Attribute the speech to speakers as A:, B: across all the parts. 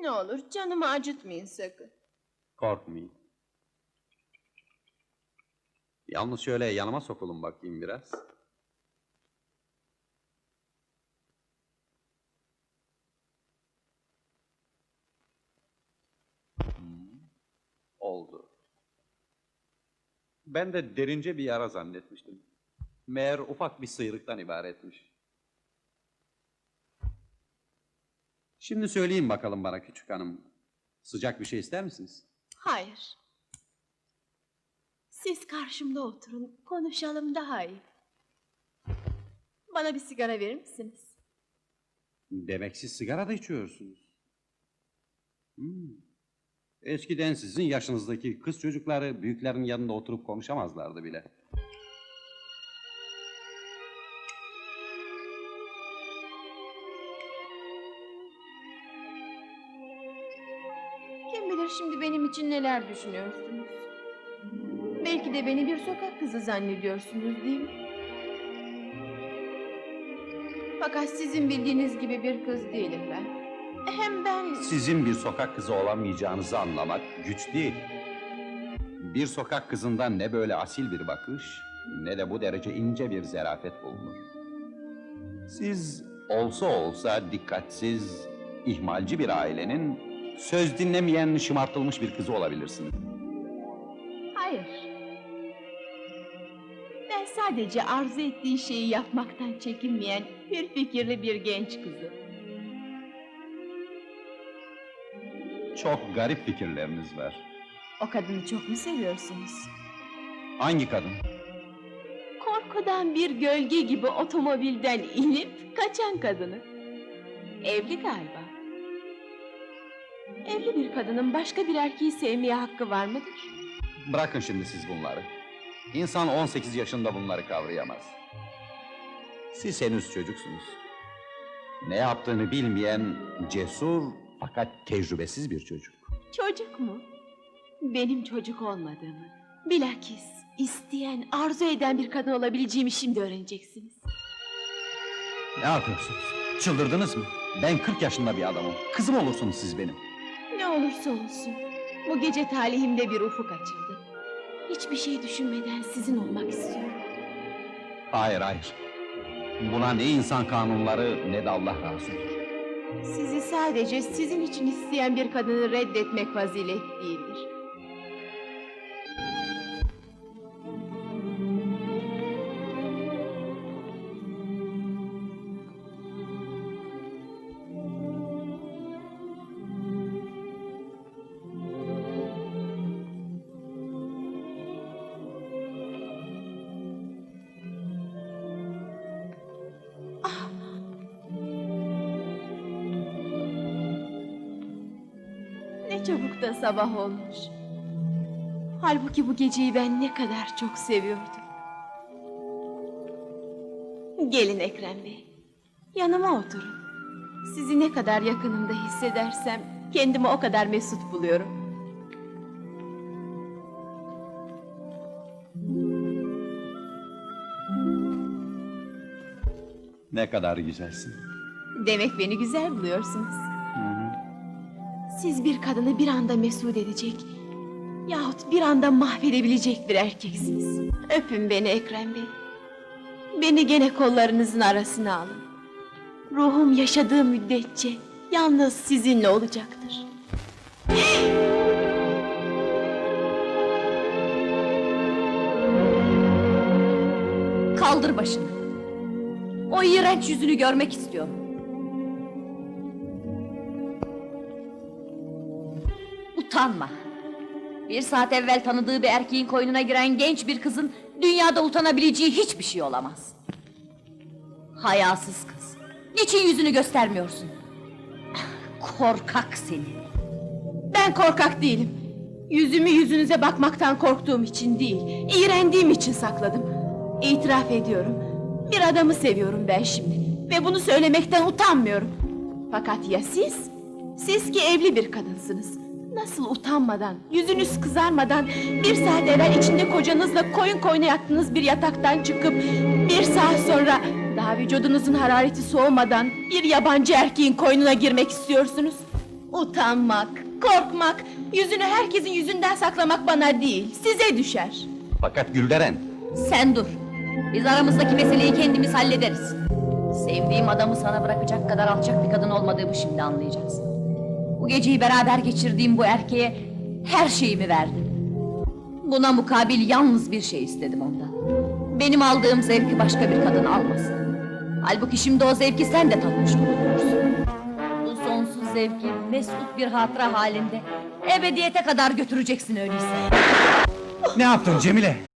A: Ne olur canımı acıtmayın sakın.
B: Korkmayın. Yalnız şöyle yanıma sokulun bakayım biraz. Hmm, Oldu. Ben de derince bir yara zannetmiştim. Meğer ufak bir sıyrıktan ibaretmiş. Şimdi söyleyin bakalım bana küçük hanım. Sıcak bir şey ister misiniz?
A: Hayır. Siz karşımda oturun, konuşalım daha iyi. Bana bir sigara verir misiniz?
B: Demek siz sigara da içiyorsunuz. Hmm. Eskiden sizin yaşınızdaki kız çocukları büyüklerin yanında oturup konuşamazlardı bile.
A: Şimdi benim için neler düşünüyorsunuz? Belki de beni bir sokak kızı zannediyorsunuz değil mi? Fakat sizin bildiğiniz gibi bir kız değilim ben. Hem ben...
B: Sizin bir sokak kızı olamayacağınızı anlamak güç değil. Bir sokak kızından ne böyle asil bir bakış, ne de bu derece ince bir zerafet bulunur. Siz olsa olsa dikkatsiz, ihmalci bir ailenin söz dinlemeyen, şımartılmış bir kızı olabilirsiniz.
A: Hayır. Ben sadece arzu ettiği şeyi yapmaktan çekinmeyen bir fikirli bir genç kızım.
B: Çok garip fikirleriniz var.
A: O kadını çok mu seviyorsunuz?
B: Hangi kadın?
A: Korkudan bir gölge gibi otomobilden inip kaçan kadını. Evli galiba. Evli bir kadının başka bir erkeği sevmeye hakkı var mıdır?
B: Bırakın şimdi siz bunları. İnsan 18 yaşında bunları kavrayamaz. Siz henüz çocuksunuz. Ne yaptığını bilmeyen, cesur fakat tecrübesiz bir çocuk.
A: Çocuk mu? Benim çocuk olmadığımı, bilakis isteyen, arzu eden bir kadın olabileceğimi şimdi öğreneceksiniz.
B: Ne yapıyorsunuz? Çıldırdınız mı? Ben 40 yaşında bir adamım. Kızım olursunuz siz benim.
A: Ne olursa olsun, bu gece talihimde bir ufuk açıldı. Hiçbir şey düşünmeden sizin olmak istiyorum.
B: Hayır hayır. Buna ne insan kanunları ne de Allah razı olur.
A: Sizi sadece sizin için isteyen bir kadını reddetmek fazilet değildir. Da sabah olmuş. Halbuki bu geceyi ben ne kadar çok seviyordum. Gelin Ekrem Bey. Yanıma oturun. Sizi ne kadar yakınımda hissedersem kendimi o kadar mesut buluyorum.
B: Ne kadar güzelsin.
A: Demek beni güzel buluyorsunuz. Siz bir kadını bir anda mesut edecek yahut bir anda mahvedebilecek bir erkeksiniz. Öpün beni Ekrem Bey. Beni gene kollarınızın arasına alın. Ruhum yaşadığı müddetçe yalnız sizinle olacaktır.
C: Kaldır başını. O iğrenç yüzünü görmek istiyorum. Utanma. Bir saat evvel tanıdığı bir erkeğin koynuna giren genç bir kızın dünyada utanabileceği hiçbir şey olamaz. Hayasız kız. Niçin yüzünü göstermiyorsun? Korkak seni.
A: Ben korkak değilim. Yüzümü yüzünüze bakmaktan korktuğum için değil, iğrendiğim için sakladım. İtiraf ediyorum. Bir adamı seviyorum ben şimdi ve bunu söylemekten utanmıyorum. Fakat ya siz? Siz ki evli bir kadınsınız. Nasıl utanmadan, yüzünüz kızarmadan bir saat evvel içinde kocanızla koyun koyuna yattığınız bir yataktan çıkıp bir saat sonra daha vücudunuzun harareti soğumadan bir yabancı erkeğin koynuna girmek istiyorsunuz? Utanmak, korkmak, yüzünü herkesin yüzünden saklamak bana değil, size düşer.
B: Fakat Gülderen,
C: Sen dur. Biz aramızdaki meseleyi kendimiz hallederiz. Sevdiğim adamı sana bırakacak kadar alçak bir kadın olmadığımı şimdi anlayacaksın. Bu geceyi beraber geçirdiğim bu erkeğe her şeyimi verdim. Buna mukabil yalnız bir şey istedim ondan. Benim aldığım zevki başka bir kadın almasın. Halbuki şimdi o zevki sen de tatmış bulunuyorsun. Bu sonsuz zevki mesut bir hatıra halinde ebediyete kadar götüreceksin öyleyse.
D: Ne yaptın
B: Cemile?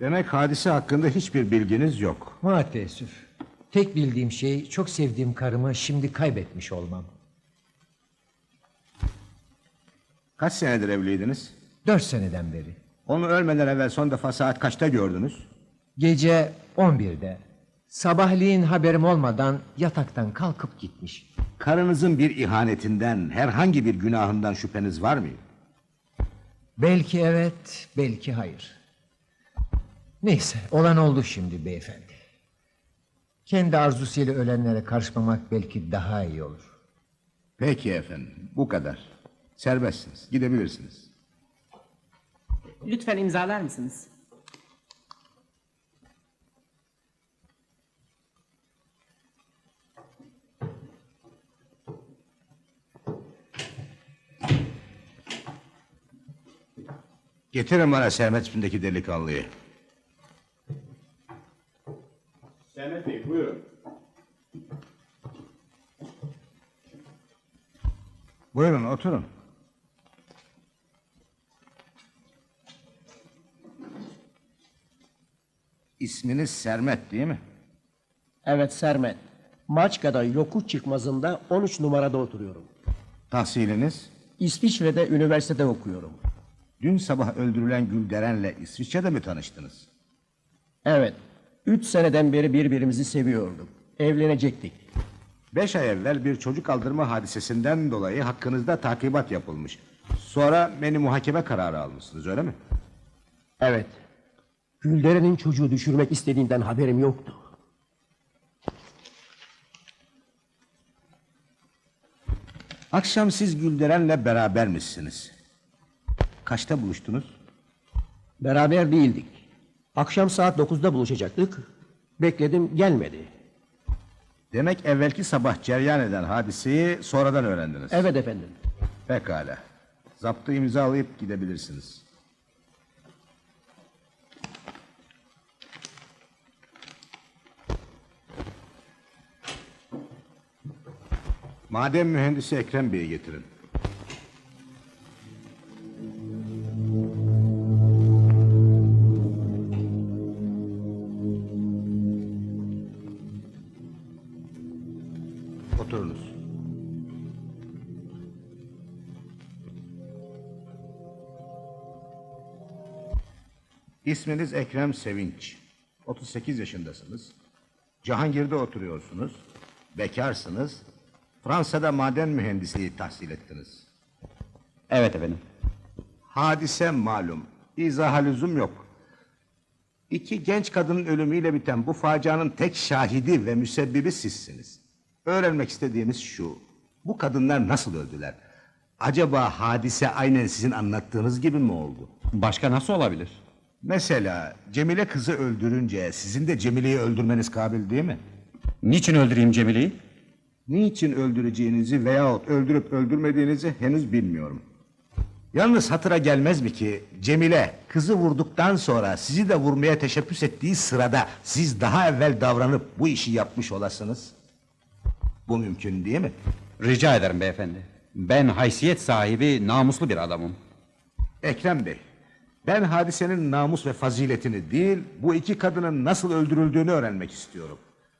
E: Demek hadise hakkında hiçbir bilginiz yok.
D: Maalesef. Tek bildiğim şey çok sevdiğim karımı şimdi kaybetmiş olmam.
E: Kaç senedir evliydiniz?
D: Dört seneden beri.
E: Onu ölmeden evvel son defa saat kaçta gördünüz?
D: Gece 11'de. Sabahleyin haberim olmadan yataktan kalkıp gitmiş.
E: Karınızın bir ihanetinden, herhangi bir günahından şüpheniz var mı?
D: Belki evet, belki hayır. Neyse, olan oldu şimdi beyefendi. Kendi arzusuyla ölenlere karışmamak belki daha iyi olur.
E: Peki efendim, bu kadar. Serbestsiniz, gidebilirsiniz.
F: Lütfen imzalar mısınız?
E: Getirin bana Sermet üstündeki delikanlıyı.
G: Sermet Bey buyurun.
E: Buyurun, oturun. İsminiz Sermet değil mi?
G: Evet Sermet. Maçka'da yokuş çıkmazında 13 numarada oturuyorum.
E: Tahsiliniz?
G: İsviçre'de üniversitede okuyorum.
E: Dün sabah öldürülen Gülderen'le İsviçre'de mi tanıştınız?
G: Evet. 3 seneden beri birbirimizi seviyorduk. Evlenecektik.
E: Beş ay evvel bir çocuk aldırma hadisesinden dolayı hakkınızda takibat yapılmış. Sonra beni muhakeme kararı almışsınız öyle mi?
G: Evet. Gülderen'in çocuğu düşürmek istediğinden haberim yoktu.
E: Akşam siz Gülderen'le berabermişsiniz. Kaçta buluştunuz?
G: Beraber değildik. Akşam saat 9'da buluşacaktık. Bekledim gelmedi.
E: Demek evvelki sabah cereyan eden hadiseyi sonradan öğrendiniz.
G: Evet efendim.
E: Pekala. Zaptı imzalayıp gidebilirsiniz. Maden mühendisi Ekrem Bey'i getirin. Oturunuz. İsminiz Ekrem Sevinç. 38 yaşındasınız. Cihangir'de oturuyorsunuz. Bekarsınız. Fransa'da maden mühendisliği tahsil ettiniz.
B: Evet efendim.
E: Hadise malum. İzaha lüzum yok. İki genç kadının ölümüyle biten bu facianın tek şahidi ve müsebbibi sizsiniz. Öğrenmek istediğimiz şu. Bu kadınlar nasıl öldüler? Acaba hadise aynen sizin anlattığınız gibi mi oldu?
B: Başka nasıl olabilir?
E: Mesela Cemile kızı öldürünce sizin de Cemile'yi öldürmeniz kabil değil mi?
B: Niçin öldüreyim Cemile'yi?
E: Niçin öldüreceğinizi veyahut öldürüp öldürmediğinizi henüz bilmiyorum. Yalnız hatıra gelmez mi ki Cemile kızı vurduktan sonra sizi de vurmaya teşebbüs ettiği sırada siz daha evvel davranıp bu işi yapmış olasınız? Bu mümkün değil mi?
B: Rica ederim beyefendi. Ben haysiyet sahibi, namuslu bir adamım.
E: Ekrem Bey, ben hadisenin namus ve faziletini değil, bu iki kadının nasıl öldürüldüğünü öğrenmek istiyorum.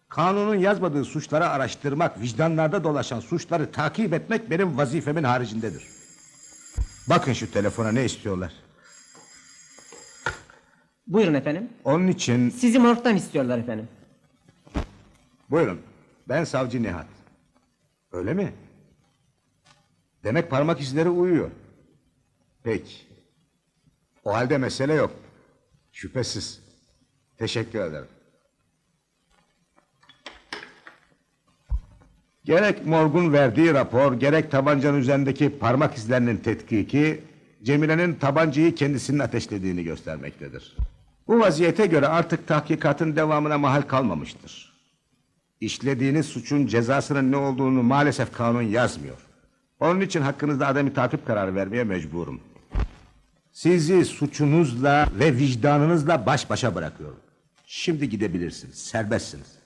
E: Kanunun yazmadığı suçları araştırmak, vicdanlarda dolaşan suçları takip etmek benim vazifemin haricindedir. Bakın şu telefona ne istiyorlar.
F: Buyurun efendim.
E: Onun için
F: Sizi morgdan istiyorlar efendim.
E: buyurun. Ben savcı Nihat. Öyle mi? Demek parmak izleri uyuyor. Peki. O halde mesele yok. Şüphesiz. Teşekkür ederim. Gerek morgun verdiği rapor, gerek tabancanın üzerindeki parmak izlerinin tetkiki, Cemile'nin tabancayı kendisinin ateşlediğini göstermektedir. Bu vaziyete göre artık tahkikatın devamına mahal kalmamıştır. İşlediğiniz suçun cezasının ne olduğunu maalesef kanun yazmıyor. Onun için hakkınızda ademi takip kararı vermeye mecburum. Sizi suçunuzla ve vicdanınızla baş başa bırakıyorum. Şimdi gidebilirsiniz, serbestsiniz.